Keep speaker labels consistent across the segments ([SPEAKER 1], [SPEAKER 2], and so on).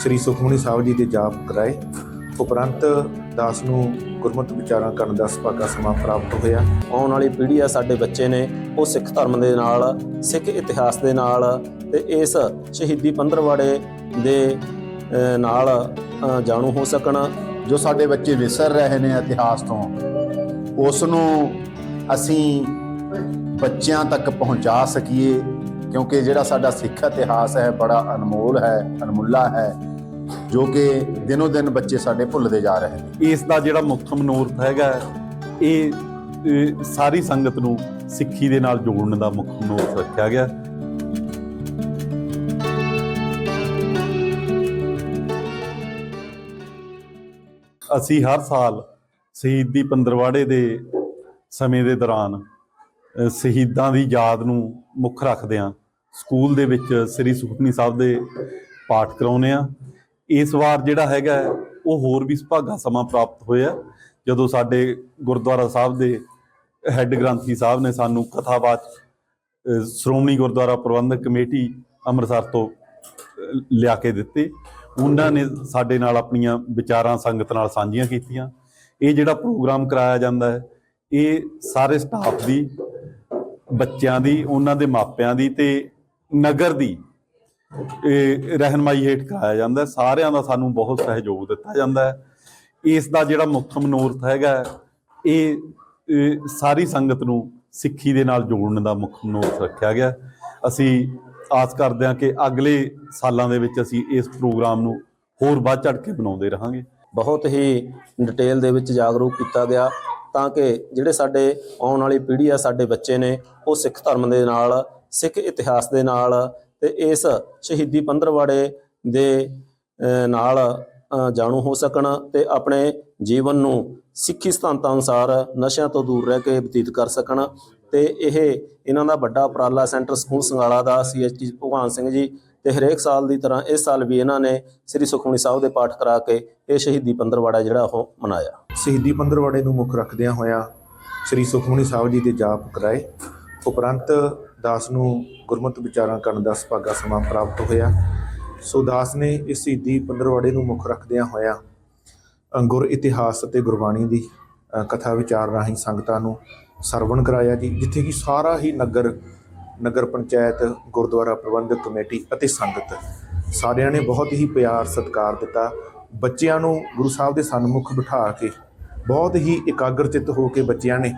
[SPEAKER 1] ਸ੍ਰੀ ਸੁਖਮਨੀ ਸਾਹਿਬ ਜੀ ਦੇ ਜਾਪ ਕਰਾਏ। ਉਪਰੰਤ ਦਾਸ ਨੂੰ ਗੁਰਮਤਿ ਵਿਚਾਰਾਂ ਕਰਨ ਦਾ ਸੁਭਾਗਾ ਸਮਾਂ ਪ੍ਰਾਪਤ ਹੋਇਆ।
[SPEAKER 2] ਆਉਣ ਵਾਲੀ ਪੀੜ੍ਹੀ ਆ ਸਾਡੇ ਬੱਚੇ ਨੇ ਉਹ ਸਿੱਖ ਧਰਮ ਦੇ ਨਾਲ ਸਿੱਖ ਇਤਿਹਾਸ ਦੇ ਨਾਲ ਤੇ ਇਸ ਸ਼ਹੀਦੀ ਪੰਦਰਵਾੜੇ ਦੇ ਨਾਲ ਜਾਣੂ ਹੋ ਸਕਣ।
[SPEAKER 3] ਜੋ ਸਾਡੇ ਬੱਚੇ ਵਿਸਰ ਰਹੇ ਨੇ ਇਤਿਹਾਸ ਤੋਂ ਉਸ ਨੂੰ ਅਸੀਂ ਬੱਚਿਆਂ ਤੱਕ ਪਹੁੰਚਾ ਸਕੀਏ ਕਿਉਂਕਿ ਜਿਹੜਾ ਸਾਡਾ ਸਿੱਖ ਇਤਿਹਾਸ ਹੈ ਬੜਾ ਅਨਮੋਲ ਹੈ ਅਨਮੁੱਲਾ ਹੈ। ਜੋ ਕਿ ਦਿਨੋ ਦਿਨ ਬੱਚੇ ਸਾਡੇ ਭੁੱਲਦੇ ਜਾ ਰਹੇ ਨੇ।
[SPEAKER 4] ਇਸ ਦਾ ਜਿਹੜਾ ਮੁੱਖ ਮਨੋਰਥ ਹੈਗਾ, ਇਹ ਸਾਰੀ ਸੰਗਤ ਨੂੰ ਸਿੱਖੀ ਦੇ ਨਾਲ ਜੋੜਨ ਦਾ ਮੁੱਖ ਮਨੋਰਥ ਰੱਖਿਆ ਗਿਆ। ਅਸੀਂ ਹਰ ਸਾਲ ਸ਼ਹੀਦੀ ਪੰਦਰਵਾੜੇ ਦੇ ਸਮੇਂ ਦੇ ਦੌਰਾਨ ਸ਼ਹੀਦਾਂ ਦੀ ਯਾਦ ਨੂੰ ਮੁੱਖ ਰੱਖਦੇ ਹਾਂ। ਸਕੂਲ ਦੇ ਵਿੱਚ ਸ੍ਰੀ ਸੁਖਮਨੀ ਸਾਹਿਬ ਦੇ ਪਾਠ ਕਰਾਉਂਦੇ ਆ ਇਸ ਵਾਰ ਜਿਹੜਾ ਹੈਗਾ ਉਹ ਹੋਰ ਵੀ ਸੁਭਾਗਾ ਸਮਾਂ ਪ੍ਰਾਪਤ ਹੋਇਆ। ਜਦੋਂ ਸਾਡੇ ਗੁਰਦੁਆਰਾ ਸਾਹਿਬ ਦੇ ਹੈੱਡ ਗ੍ਰੰਥੀ ਸਾਹਿਬ ਨੇ ਸਾਨੂੰ ਕਥਾਵਾਚ ਸ਼੍ਰੋਮਣੀ ਗੁਰਦੁਆਰਾ ਪ੍ਰਬੰਧਕ ਕਮੇਟੀ ਅੰਮ੍ਰਿਤਸਰ ਤੋਂ ਲਿਆ ਕੇ ਦਿੱਤੇ। ਉਹਨਾਂ ਨੇ ਸਾਡੇ ਨਾਲ ਆਪਣੀਆਂ ਵਿਚਾਰਾਂ ਸੰਗਤ ਨਾਲ ਸਾਂਝੀਆਂ ਕੀਤੀਆਂ। ਇਹ ਜਿਹੜਾ ਪ੍ਰੋਗਰਾਮ ਕਰਾਇਆ ਜਾਂਦਾ ਹੈ, ਇਹ ਸਾਰੇ ਸਟਾਫ ਦੀ, ਬੱਚਿਆਂ ਦੀ, ਉਹਨਾਂ ਦੇ ਮਾਪਿਆਂ ਦੀ ਤੇ ਨਗਰ ਦੀ ਇਹ ਰਹਿਨਮਾਈ ਹੇਠ ਕਰਾਇਆ ਜਾਂਦਾ ਸਾਰਿਆਂ ਦਾ ਸਾਨੂੰ ਬਹੁਤ ਸਹਿਯੋਗ ਦਿੱਤਾ ਜਾਂਦਾ ਹੈ। ਇਸ ਦਾ ਜਿਹੜਾ ਮੁੱਖ ਮਨੋਰਥ ਹੈਗਾ ਇਹ ਸਾਰੀ ਸੰਗਤ ਨੂੰ ਸਿੱਖੀ ਦੇ ਨਾਲ ਜੋੜਨ ਦਾ ਮੁੱਖ ਮਨੋਰਥ ਰੱਖਿਆ ਗਿਆ ਅਸੀਂ ਆਸ ਕਰਦੇ ਹਾਂ ਕਿ ਅਗਲੇ ਸਾਲਾਂ ਦੇ ਵਿੱਚ ਅਸੀਂ ਇਸ ਪ੍ਰੋਗਰਾਮ ਨੂੰ ਹੋਰ ਵੱਧ ਚੜ ਕੇ ਬਣਾਉਂਦੇ ਰਹਾਂਗੇ।
[SPEAKER 2] ਬਹੁਤ ਹੀ ਡਿਟੇਲ ਦੇ ਵਿੱਚ ਜਾਗਰੂਕ ਕੀਤਾ ਗਿਆ ਤਾਂ ਕਿ ਜਿਹੜੇ ਸਾਡੇ ਆਉਣ ਵਾਲੀ ਪੀੜ੍ਹੀ ਆ, ਸਾਡੇ ਬੱਚੇ ਨੇ, ਉਹ ਸਿੱਖ ਧਰਮ ਦੇ ਨਾਲ, ਸਿੱਖ ਇਤਿਹਾਸ ਦੇ ਨਾਲ ਤੇ ਇਸ ਸ਼ਹੀਦੀ ਪੰਦਰਵਾੜੇ ਦੇ ਨਾਲ ਜਾਣੂ ਹੋ ਸਕਣ ਤੇ ਆਪਣੇ ਜੀਵਨ ਨੂੰ ਸਿੱਖੀ ਸਿਧਾਂਤਾਂ ਅਨੁਸਾਰ ਨਸ਼ਿਆਂ ਤੋਂ ਦੂਰ ਰਹਿ ਕੇ ਬਤੀਤ ਕਰ ਸਕਣ ਤੇ ਇਹ ਇਹਨਾਂ ਦਾ ਵੱਡਾ ਉਪਰਾਲਾ ਸੈਂਟਰ ਸਕੂਲ ਸੰਗਾਲਾ ਦਾ ਸੀਐਚਟੀ ਭਗਵਾਨ ਸਿੰਘ ਜੀ ਤੇ ਹਰੇਕ ਸਾਲ ਦੀ ਤਰ੍ਹਾਂ ਇਸ ਸਾਲ ਵੀ ਇਹਨਾਂ ਨੇ ਸ੍ਰੀ ਸੁਖਮਨੀ ਸਾਹਿਬ ਦੇ ਪਾਠ ਕਰਾ ਕੇ ਇਹ ਸ਼ਹੀਦੀ ਪੰਦਰਵਾੜਾ ਜਿਹੜਾ ਉਹ ਮਨਾਇਆ।
[SPEAKER 1] ਸ਼ਹੀਦੀ ਪੰਦਰਵਾੜੇ ਨੂੰ ਮੁੱਖ ਰੱਖਦਿਆਂ ਹੋਇਆ ਸ੍ਰੀ ਸੁਖਮਨੀ ਸਾਹਿਬ ਜੀ ਦੇ ਜਾਪ ਕਰਾਏ। ਉਪਰੰਤ ਦਾਸ ਨੂੰ ਗੁਰਮਤਿ ਵਿਚਾਰਾਂ ਕਰਨ ਦਾ ਸੁਭਾਗਾ ਸਮਾਂ ਪ੍ਰਾਪਤ ਹੋਇਆ। ਸੋ ਦਾਸ ਨੇ ਇਸ ਸ਼ਹੀਦੀ ਪੰਦਰਵਾੜੇ ਨੂੰ ਮੁੱਖ ਰੱਖਦਿਆਂ ਹੋਇਆ ਗੁਰ ਇਤਿਹਾਸ ਅਤੇ ਗੁਰਬਾਣੀ ਦੀ ਕਥਾ ਵਿਚਾਰ ਰਾਹੀਂ ਸੰਗਤਾਂ ਨੂੰ ਸਰਵਣ ਕਰਾਇਆ ਜੀ, ਜਿੱਥੇ ਕਿ ਸਾਰਾ ਹੀ ਨਗਰ ਨਗਰ ਪੰਚਾਇਤ, ਗੁਰਦੁਆਰਾ ਪ੍ਰਬੰਧਕ ਕਮੇਟੀ ਅਤੇ ਸੰਗਤ ਸਾਰਿਆਂ ਨੇ ਬਹੁਤ ਹੀ ਪਿਆਰ ਸਤਿਕਾਰ ਦਿੱਤਾ। ਬੱਚਿਆਂ ਨੂੰ ਗੁਰੂ ਸਾਹਿਬ ਦੇ ਸਨਮੁਖ ਬਿਠਾ ਕੇ ਬਹੁਤ ਹੀ ਇਕਾਗਰਚਿਤ ਹੋ ਕੇ ਬੱਚਿਆਂ ਨੇ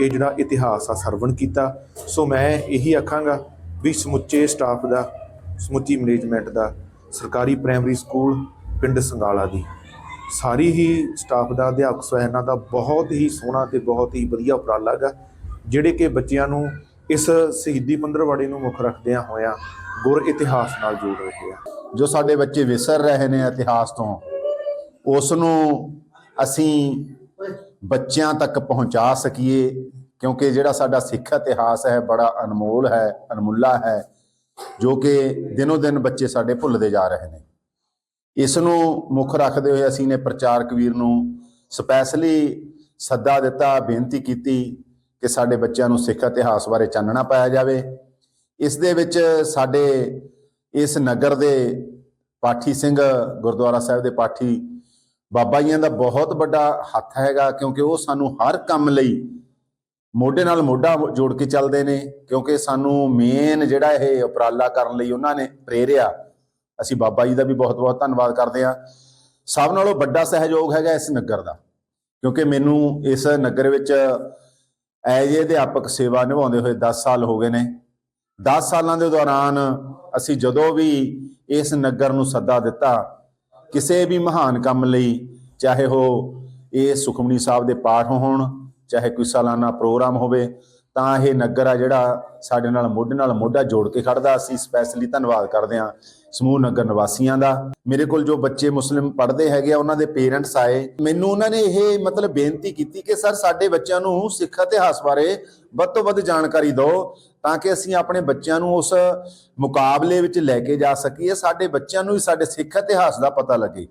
[SPEAKER 1] ਇਹ ਜਿਹੜਾ ਇਤਿਹਾਸ ਆ, ਸਰਵਣ ਕੀਤਾ। ਸੋ ਮੈਂ ਇਹੀ ਆਖਾਂਗਾ ਵੀ ਸਮੁੱਚੇ ਸਟਾਫ ਦਾ, ਸਮੁੱਚੀ ਮੈਨੇਜਮੈਂਟ ਦਾ, ਸਰਕਾਰੀ ਪ੍ਰਾਇਮਰੀ ਸਕੂਲ ਪਿੰਡ ਸੰਗਾਲਾ ਦੀ, ਸਾਰੀ ਹੀ ਸਟਾਫ ਦਾ, ਅਧਿਆਪਕ ਸਵੈਨਾ ਦਾ ਬਹੁਤ ਹੀ ਸੋਹਣਾ ਤੇ ਬਹੁਤ ਹੀ ਵਧੀਆ ਉਪਰਾਲਾ ਗਾ, ਜਿਹੜੇ ਕਿ ਬੱਚਿਆਂ ਨੂੰ ਇਸ ਸ਼ਹੀਦੀ ਪੰਦਰਵਾੜੇ ਨੂੰ ਮੁੱਖ ਰੱਖਦਿਆਂ ਹੋਇਆਂ ਗੁਰ ਇਤਿਹਾਸ ਨਾਲ ਜੋੜ ਰਹੇ ਆ।
[SPEAKER 3] ਜੋ ਸਾਡੇ ਬੱਚੇ ਵਿਸਰ ਰਹੇ ਨੇ ਇਤਿਹਾਸ ਤੋਂ ਉਸ ਨੂੰ ਅਸੀਂ ਬੱਚਿਆਂ ਤੱਕ ਪਹੁੰਚਾ ਸਕੀਏ, ਕਿਉਂਕਿ ਜਿਹੜਾ ਸਾਡਾ ਸਿੱਖ ਇਤਿਹਾਸ ਹੈ, ਬੜਾ ਅਨਮੋਲ ਹੈ, ਅਨਮੁੱਲਾ ਹੈ, ਜੋ ਕਿ ਦਿਨੋ ਦਿਨ ਬੱਚੇ ਸਾਡੇ ਭੁੱਲਦੇ ਜਾ ਰਹੇ ਨੇ। ਇਸ ਨੂੰ ਮੁੱਖ ਰੱਖਦੇ ਹੋਏ ਅਸੀਂ ਨੇ ਪ੍ਰਚਾਰਕ ਵੀਰ ਨੂੰ ਸਪੈਸ਼ਲੀ ਸੱਦਾ ਦਿੱਤਾ, ਬੇਨਤੀ ਕੀਤੀ ਕਿ ਸਾਡੇ ਬੱਚਿਆਂ ਨੂੰ ਸਿੱਖ ਇਤਿਹਾਸ ਬਾਰੇ ਚਾਨਣਾ ਪਾਇਆ ਜਾਵੇ। ਇਸ ਦੇ ਵਿੱਚ ਸਾਡੇ ਇਸ ਨਗਰ ਦੇ ਪਾਠੀ ਸਿੰਘ, ਗੁਰਦੁਆਰਾ ਸਾਹਿਬ ਦੇ ਪਾਠੀ ਬਾਬਾ ਜੀਆਂ ਦਾ ਬਹੁਤ ਵੱਡਾ ਹੱਥ ਹੈਗਾ, ਕਿਉਂਕਿ ਉਹ ਸਾਨੂੰ ਹਰ ਕੰਮ ਲਈ ਮੋਢੇ ਨਾਲ ਮੋਢਾ ਜੋੜ ਕੇ ਚੱਲਦੇ ਨੇ, ਕਿਉਂਕਿ ਸਾਨੂੰ ਮੇਨ ਜਿਹੜਾ ਇਹ ਉਪਰਾਲਾ ਕਰਨ ਲਈ ਉਹਨਾਂ ਨੇ ਪ੍ਰੇਰਿਆ। ਅਸੀਂ ਬਾਬਾ ਜੀ ਦਾ ਵੀ ਬਹੁਤ-ਬਹੁਤ ਧੰਨਵਾਦ ਕਰਦੇ ਹਾਂ। ਸਭ ਨਾਲੋਂ ਵੱਡਾ ਸਹਿਯੋਗ ਹੈਗਾ ਇਸ ਨਗਰ ਦਾ, ਕਿਉਂਕਿ ਮੈਨੂੰ ਇਸ ਨਗਰ ਵਿੱਚ ਐਜ ਅਧਿਆਪਕ ਸੇਵਾ ਨਿਭਾਉਂਦੇ ਹੋਏ 10 ਸਾਲ ਹੋ ਗਏ ਨੇ। 10 ਸਾਲਾਂ ਦੇ ਦੌਰਾਨ ਅਸੀਂ ਜਦੋਂ ਵੀ ਇਸ ਨਗਰ ਨੂੰ ਸੱਦਾ ਦਿੱਤਾ ਕਿਸੇ ਵੀ ਮਹਾਨ ਕੰਮ ਲਈ, ਚਾਹੇ ਉਹ ਇਹ ਸੁਖਮਨੀ ਸਾਹਿਬ ਦੇ ਪਾਠ ਹੋਣ, ਚਾਹੇ ਕੋਈ ਸਾਲਾਨਾ ਪ੍ਰੋਗਰਾਮ ਹੋਵੇ, ਤਾਂ ਇਹ ਨਗਰ ਆ ਜਿਹੜਾ ਸਾਡੇ ਨਾਲ ਮੋਢੇ ਨਾਲ ਮੋਢਾ ਜੋੜ ਕੇ ਖੜਦਾ। ਅਸੀਂ ਸਪੈਸ਼ਲੀ ਧੰਨਵਾਦ ਕਰਦੇ ਹਾਂ ਸਮੂਹ ਨਗਰ ਨਿਵਾਸੀਆਂ ਦਾ। ਮੇਰੇ ਕੋਲ ਜੋ ਬੱਚੇ ਮੁਸਲਿਮ ਪੜ੍ਹਦੇ ਹੈਗੇ ਆ ਉਹਨਾਂ ਦੇ ਪੇਰੈਂਟਸ ਆਏ। ਮੈਨੂੰ ਉਹਨਾਂ ਨੇ ਇਹ ਮਤਲਬ ਬੇਨਤੀ ਕੀਤੀ ਕਿ ਸਰ ਸਾਡੇ ਬੱਚਿਆਂ ਨੂੰ ਸਿੱਖ ਇਤਿਹਾਸ ਬਾਰੇ ਵੱਧ ਤੋਂ ਵੱਧ ਜਾਣਕਾਰੀ ਦਿਓ ਤਾਂ ਕਿ ਅਸੀਂ ਆਪਣੇ ਬੱਚਿਆਂ ਨੂੰ ਉਸ ਮੁਕਾਬਲੇ ਵਿੱਚ ਲੈ ਕੇ ਜਾ ਸਕੀਏ ਸਾਡੇ ਬੱਚਿਆਂ ਨੂੰ ਵੀ ਸਾਡੇ ਸਿੱਖ ਇਤਿਹਾਸ ਦਾ ਪਤਾ ਲੱਗੇ।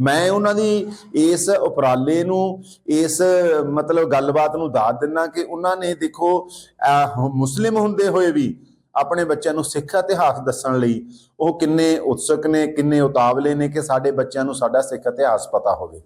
[SPEAKER 3] ਮੈਂ ਉਹਨਾਂ ਦੀ ਇਸ ਉਪਰਾਲੇ ਨੂੰ ਇਸ ਮਤਲਬ ਗੱਲਬਾਤ ਨੂੰ ਦਾਤ ਦਿੰਨਾ ਕਿ ਉਹਨਾਂ ਨੇ ਦੇਖੋ ਅਹ, ਮੁਸਲਿਮ ਹੁੰਦੇ ਹੋਏ ਵੀ ਆਪਣੇ ਬੱਚਿਆਂ ਨੂੰ ਸਿੱਖ ਇਤਿਹਾਸ ਦੱਸਣ ਲਈ ਉਹ ਕਿੰਨੇ ਉਤਸੁਕ ਨੇ, ਕਿੰਨੇ ਉਤਾਵਲੇ ਨੇ ਕਿ ਸਾਡੇ ਬੱਚਿਆਂ ਨੂੰ ਸਾਡਾ ਸਿੱਖ ਇਤਿਹਾਸ ਪਤਾ ਹੋਵੇ।